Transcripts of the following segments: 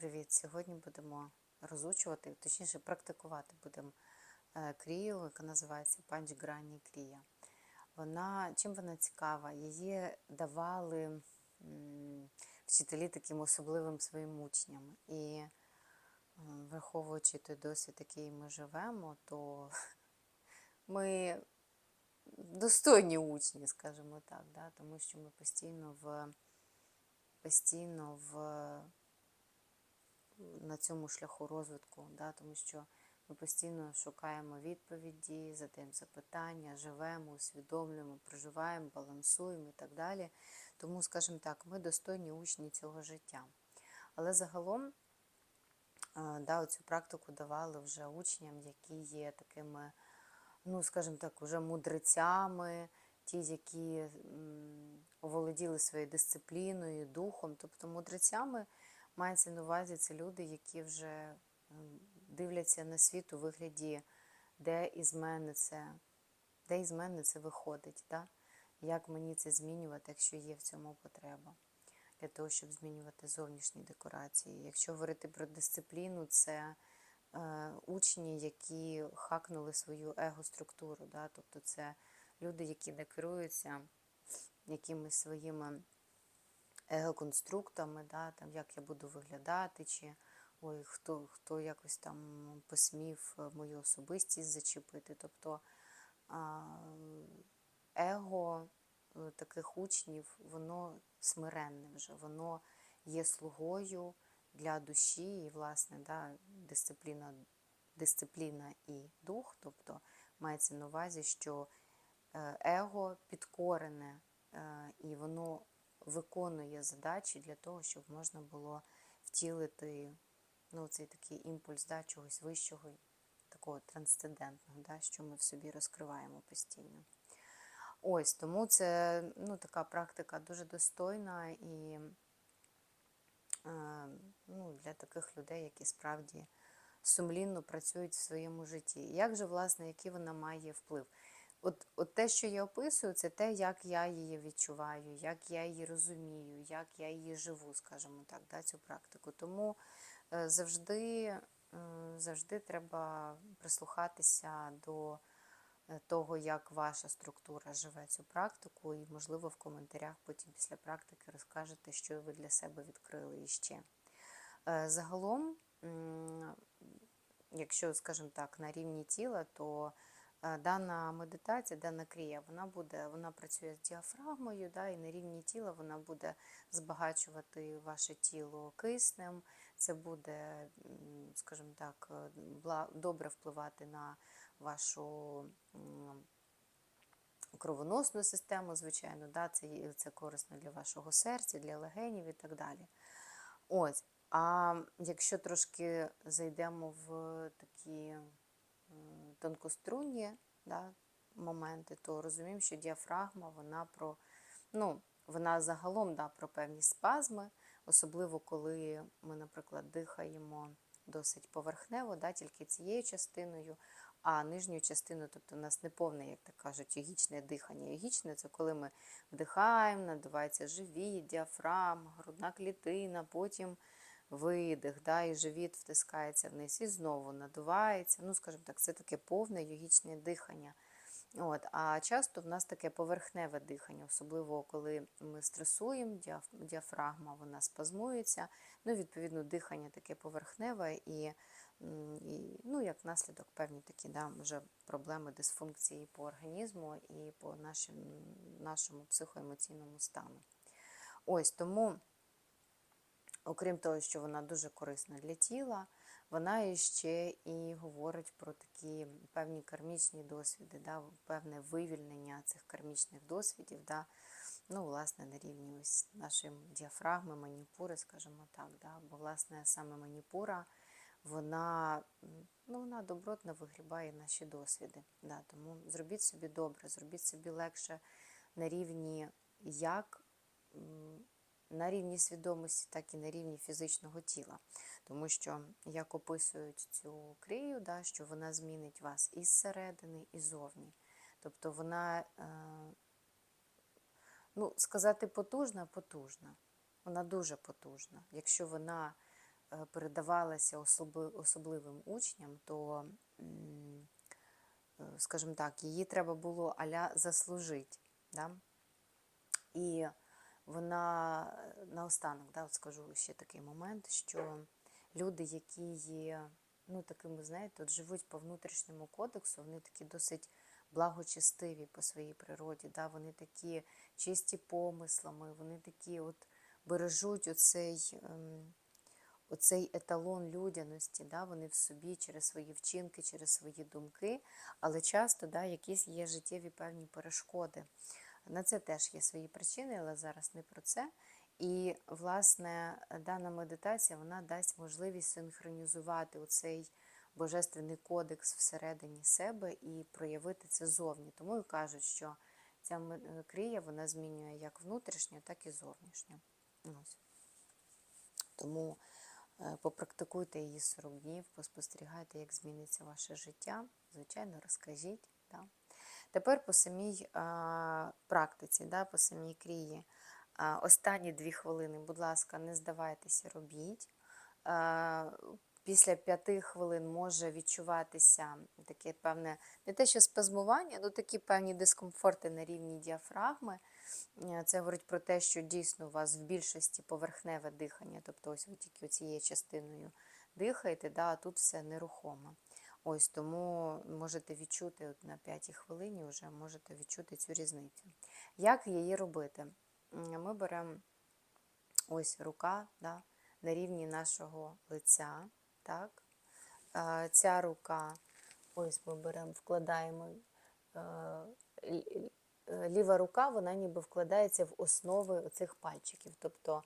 Привіт! Сьогодні будемо розучувати, точніше практикувати будемо е, крію, яка називається панчграні крія. Вона, чим вона цікава? Її давали вчителі таким особливим своїм учням. І е, враховуючи той досвід, який ми живемо, то ми достойні учні, скажімо так, да? тому що ми постійно в постійно в на цьому шляху розвитку, да, тому що ми постійно шукаємо відповіді, задаємо запитання, живемо, усвідомлюємо, проживаємо, балансуємо і так далі. Тому, скажімо так, ми достойні учні цього життя. Але загалом е, да, цю практику давали вже учням, які є такими, ну, скажімо так, вже мудрецями, ті, які оволоділи своєю дисципліною, духом. Тобто мудрецями мається на увазі це люди, які вже дивляться на світ у вигляді, де із мене це, де із мене це виходить, да? як мені це змінювати, якщо є в цьому потреба. Для того, щоб змінювати зовнішні декорації. Якщо говорити про дисципліну, це е, учні, які хакнули свою его-структуру. Да? Тобто це люди, які не керуються якимись своїми его-конструктами, да? там, як я буду виглядати, чи ой, хто, хто якось там посмів е, мою особистість зачепити. Тобто его е, таких учнів, воно смиренне вже, воно є слугою для душі, і, власне, да, дисципліна, дисципліна і дух, тобто мається на увазі, що е, его підкорене, і воно виконує задачі для того, щоб можна було втілити ну, цей такий імпульс да, чогось вищого, такого трансцендентного, да, що ми в собі розкриваємо постійно. Ось, тому це ну, така практика дуже достойна і е, ну, для таких людей, які справді сумлінно працюють в своєму житті. Як же, власне, який вона має вплив? От, от те, що я описую, це те, як я її відчуваю, як я її розумію, як я її живу, скажімо так, да, цю практику. Тому е, завжди, е, завжди треба прислухатися до е, того, як ваша структура живе цю практику, і, можливо, в коментарях потім після практики розкажете, що ви для себе відкрили іще. Загалом, якщо, скажімо так, на рівні тіла, то дана медитація, дана крія, вона буде, вона працює з діафрагмою, да, і на рівні тіла вона буде збагачувати ваше тіло киснем. Це буде, скажімо так, е, добре впливати на вашу кровоносну систему, звичайно, да, це, це корисно для вашого серця, для легенів і так далі. Ось. А якщо трошки зайдемо в такі тонкострунні да, моменти, то розуміємо, що діафрагма вона про, ну, вона загалом да, про певні спазми, особливо коли ми, наприклад, дихаємо досить поверхнево, да, тільки цією частиною, а нижньою частиною, тобто у нас не повне, як так кажуть, йогічне дихання. Йогічне це коли ми вдихаємо, надувається живіт, діафрагма, грудна клітина, потім видих, да, і живіт втискається вниз і знову надувається. Ну, скажімо так, це таке повне йогічне дихання. От, а часто в нас таке поверхневе дихання, особливо коли ми стресуємо, діаф- діафрагма вона спазмується. Ну, відповідно, дихання таке поверхневе і, і ну, як наслідок певні такі да, вже проблеми дисфункції по організму і по нашим, нашому психоемоційному стану. Ось тому окрім того, що вона дуже корисна для тіла, вона ще і говорить про такі певні кармічні досвіди, да, певне вивільнення цих кармічних досвідів, да, ну, власне, на рівні ось нашої діафрагми, маніпури, скажімо так. Да, бо, власне, саме маніпура, вона, ну, вона добротно вигрібає наші досвіди. Да, тому зробіть собі добре, зробіть собі легше на рівні як на рівні свідомості, так і на рівні фізичного тіла. Тому що, як описують цю крію, да, що вона змінить вас із середини, і зовні. Тобто вона, е, ну, сказати потужна, потужна. Вона дуже потужна. Якщо вона е, передавалася особливим учням, то, е, скажімо так, її треба було аля заслужити. Да? І вона е, наостанок, да, от скажу ще такий момент, що люди, які є, ну такими, знаєте, от живуть по внутрішньому кодексу, вони такі досить благочестиві по своїй природі, да, вони такі чисті помислами, вони такі от бережуть оцей, ем, оцей еталон людяності, да, вони в собі через свої вчинки, через свої думки, але часто да, якісь є життєві певні перешкоди. На це теж є свої причини, але зараз не про це. І, власне, дана медитація вона дасть можливість синхронізувати оцей божественний кодекс всередині себе і проявити це зовні. Тому і кажуть, що ця е, крія вона змінює як внутрішнє, так і зовнішнє. Ось. Тому е, попрактикуйте її 40 днів, поспостерігайте, як зміниться ваше життя. Звичайно, розкажіть. Да? Тепер по самій практиці, да, по самій крії. Останні дві хвилини, будь ласка, не здавайтеся, робіть. Після п'яти хвилин може відчуватися таке певне, не те, що спазмування, ну такі певні дискомфорти на рівні діафрагми. Це говорить про те, що дійсно у вас в більшості поверхневе дихання, тобто ось ви тільки цією частиною дихаєте, да, а тут все нерухомо. Ось тому можете відчути от на п'ятій хвилині, вже можете відчути цю різницю. Як її робити? Ми беремо ось рука да, на рівні нашого лиця. Так? Е, Ця рука, ось ми беремо, вкладаємо. е, Ліва рука, вона ніби вкладається в основи оцих пальчиків. Тобто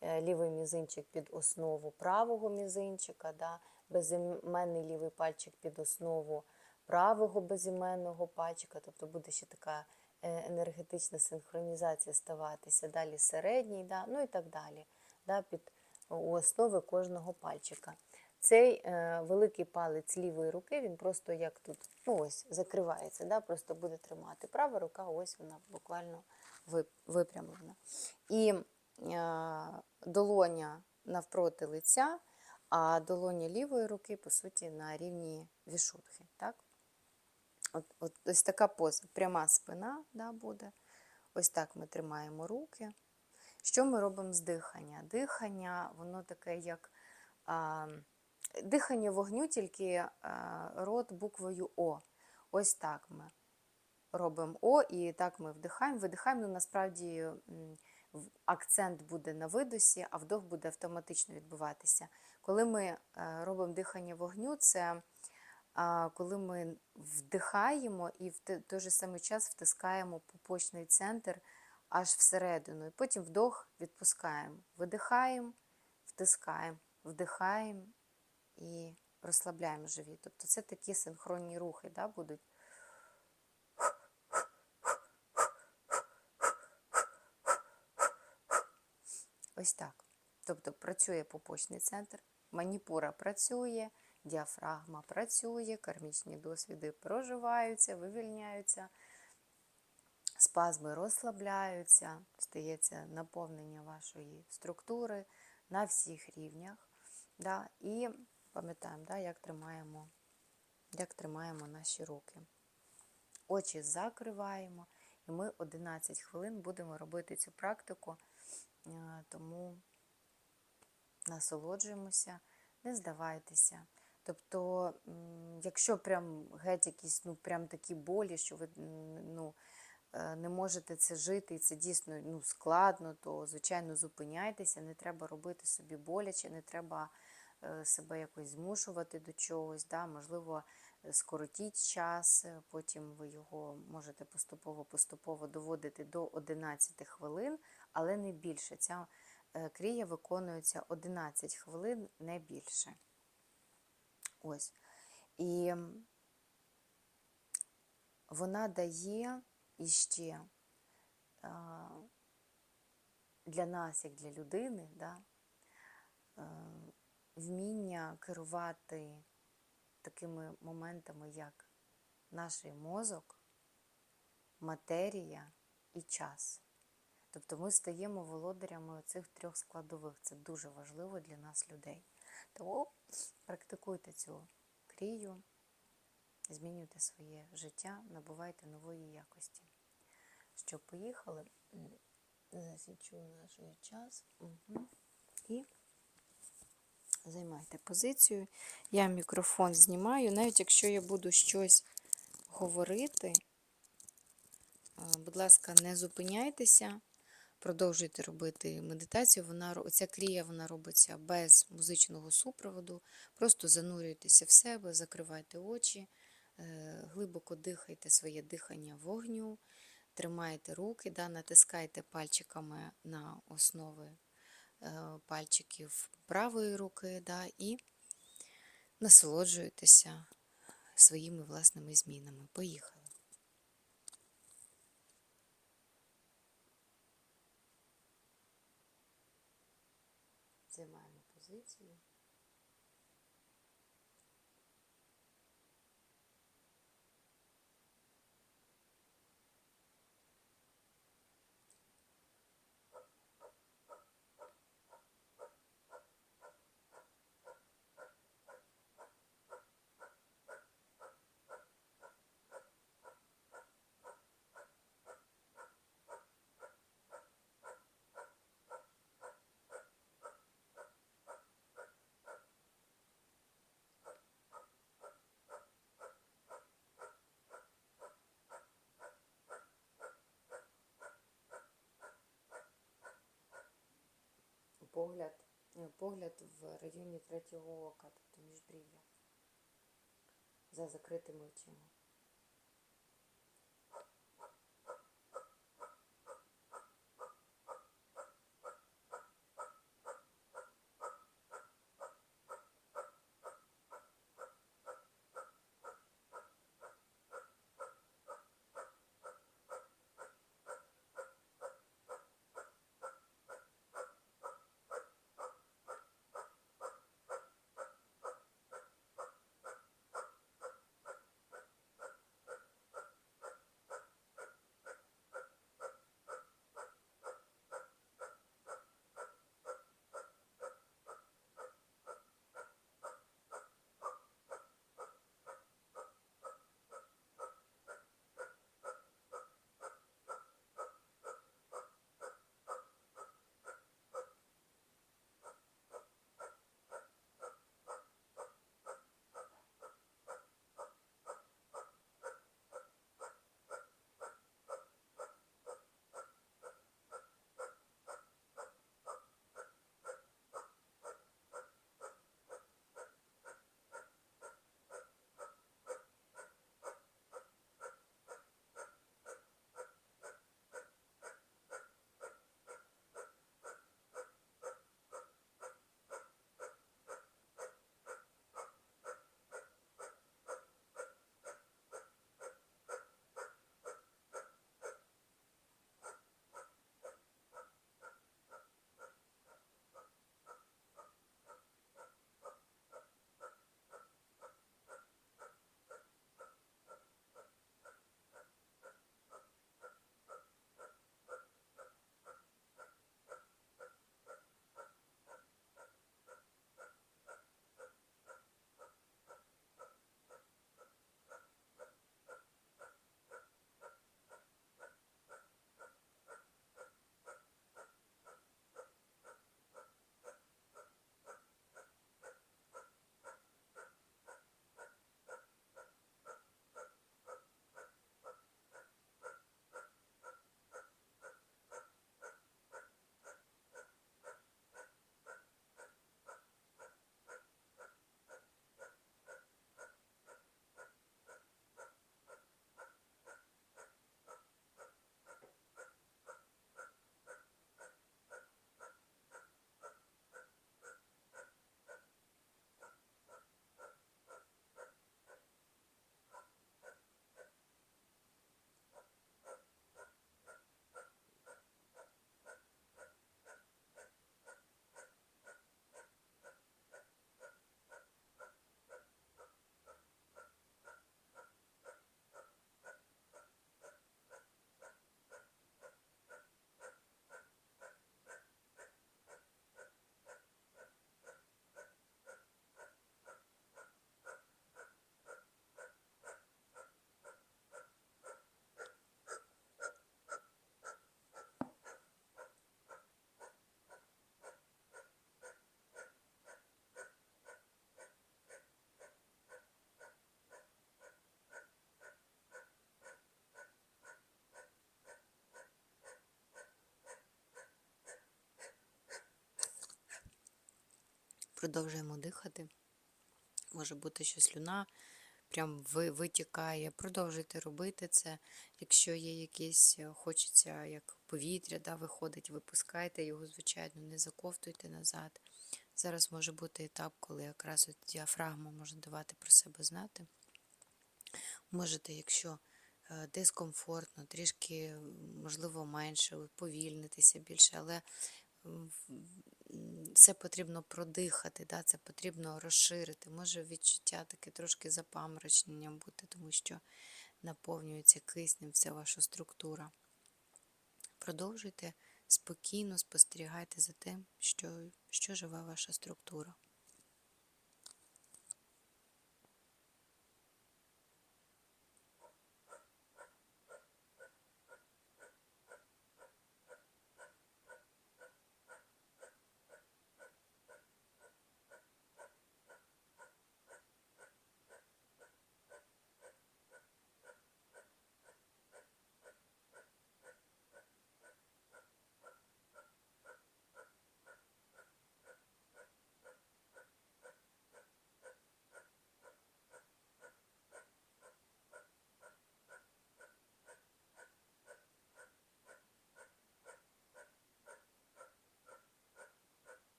е, лівий мізинчик під основу правого мізинчика, да? Безіменний лівий пальчик під основу правого безіменного пальчика, тобто буде ще така е, енергетична синхронізація ставатися. Далі середній, да? ну і так далі, да? під у основи кожного пальчика. Цей е, великий палець лівої руки, він просто як тут, ну ось, закривається, да? просто буде тримати. Права рука, ось вона буквально вип- випрямлена. І е, долоня навпроти лиця, а долоня лівої руки, по суті, на рівні вішутхи. Так? От, от, ось така поза. Пряма спина да, буде. Ось так ми тримаємо руки. Що ми робимо з дихання? Дихання, воно таке, як а, дихання вогню, тільки а, рот буквою О. Ось так ми робимо О, і так ми вдихаємо. Видихаємо, ну насправді акцент буде на видосі, а вдох буде автоматично відбуватися. Коли ми е, робимо дихання вогню, це коли ми вдихаємо і в той же самий час втискаємо пупочний центр аж всередину. І потім вдох відпускаємо. Видихаємо, втискаємо, вдихаємо і розслабляємо живіт. Тобто це такі синхронні рухи да, будуть. Ось так. Тобто працює пупочний центр, маніпура працює, діафрагма працює, кармічні досвіди проживаються, вивільняються, спазми розслабляються, стається наповнення вашої структури на всіх рівнях. Да? І пам'ятаємо, да, як, тримаємо, як тримаємо наші руки. Очі закриваємо, і ми 11 хвилин будемо робити цю практику. Е, Тому насолоджуємося, не здавайтеся. Тобто, якщо прям геть якісь ну, прям такі болі, що ви ну, е, не можете це жити, і це дійсно ну, складно, то, звичайно, зупиняйтеся, не треба робити собі боляче, не треба е, себе якось змушувати до чогось. Да? Можливо, скоротіть час, потім ви його можете поступово-поступово доводити до 11 хвилин, але не більше. Ця е, крія виконується 11 хвилин, не більше. Ось. І вона дає іще для нас, як для людини, да, е, вміння керувати такими моментами, як наш мозок, матерія і час. Тобто ми стаємо володарями цих трьох складових. Це дуже важливо для нас, людей. то практикуйте цю крію, змінюйте своє життя, набувайте нової якості. Що, поїхали? Засічу наш час. Угу. І займайте позицію. Я мікрофон знімаю, навіть якщо я буду щось говорити, будь ласка, не зупиняйтеся, продовжуйте робити медитацію. Вона, ро- ця крія вона робиться без музичного супроводу. Просто занурюйтеся в себе, закривайте очі, е, глибоко дихайте своє дихання вогню, тримайте руки, да, натискайте пальчиками на основи е, пальчиків правої руки да, і насолоджуєтеся своїми власними змінами. Поїхали. Займаємо позицію. Погляд, е, погляд в районі третього ока, тобто міжбрів'я. За закритими очима. Продовжуємо дихати. Може бути, що слюна прям витікає. Продовжуйте робити це. Якщо є якісь, е, хочеться як повітря, да, виходить, випускайте його, звичайно, не заковтуйте назад. Зараз може бути етап, коли якраз от діафрагма може давати про себе знати. Можете, якщо е, дискомфортно, трішки, можливо, менше, уповільнитися більше, але це потрібно продихати, да, це потрібно розширити. Може відчуття таке трошки запаморочнення бути, тому що наповнюється киснем вся ваша структура. Продовжуйте спокійно спостерігайте за тим, що, що живе ваша структура.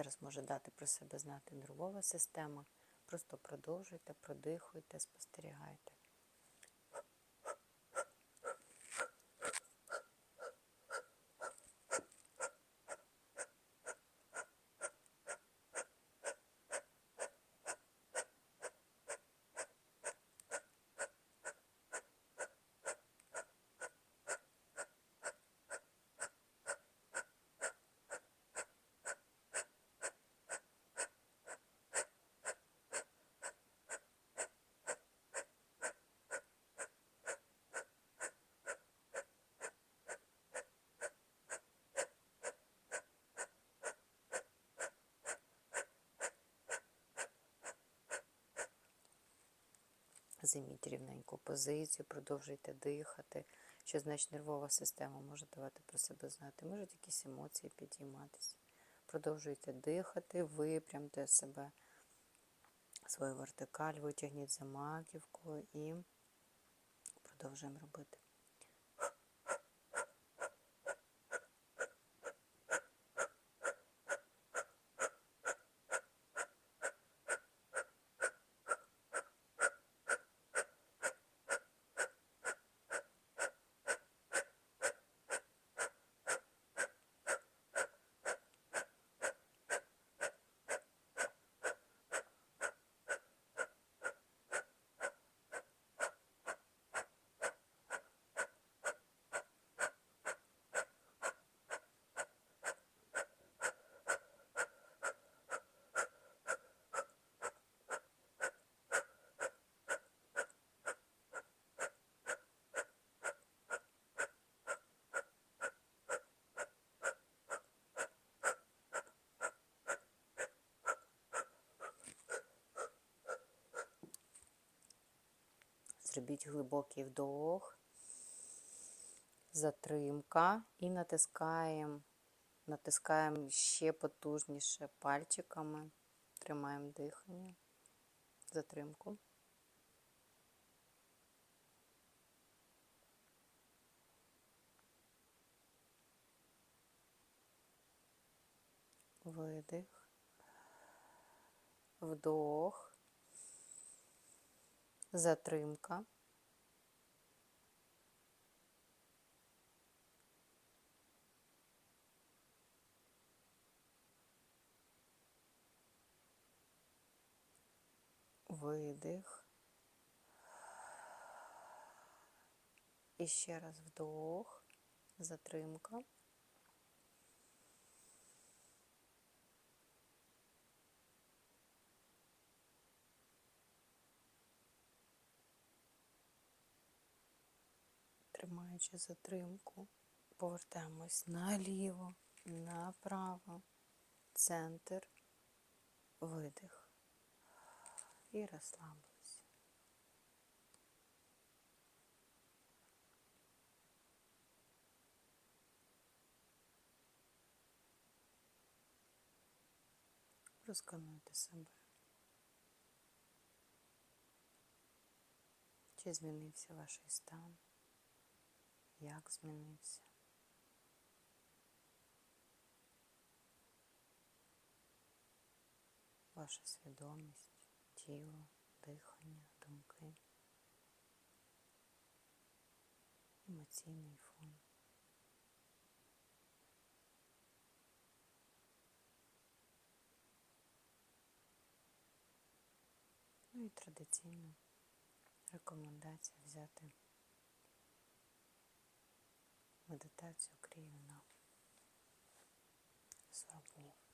Зараз може дати про себе знати нервова система. Просто продовжуйте, продихуйте, спостерігайте. Займіть рівненьку позицію, продовжуйте дихати, що значить нервова система може давати про себе знати, можуть якісь емоції підійматися. Продовжуйте дихати, випрямте себе, свою вертикаль, витягніть за маківку і продовжуємо робити. Зробіть глибокий вдох, затримка і натискаємо, натискаємо ще потужніше пальчиками, тримаємо дихання, затримку. Видих, вдох, затримка. Видих. І ще раз вдох, затримка. Тримаючи затримку, повертаємось наліво, направо, центр, видих і розслабилися. Розконуйте себе. Чи змінився ваш стан? Як змінився? Ваша свідомість, тіло, дихання, думки, емоційний фон. Ну і традиційно рекомендація взяти медитацію крію на 40 днів.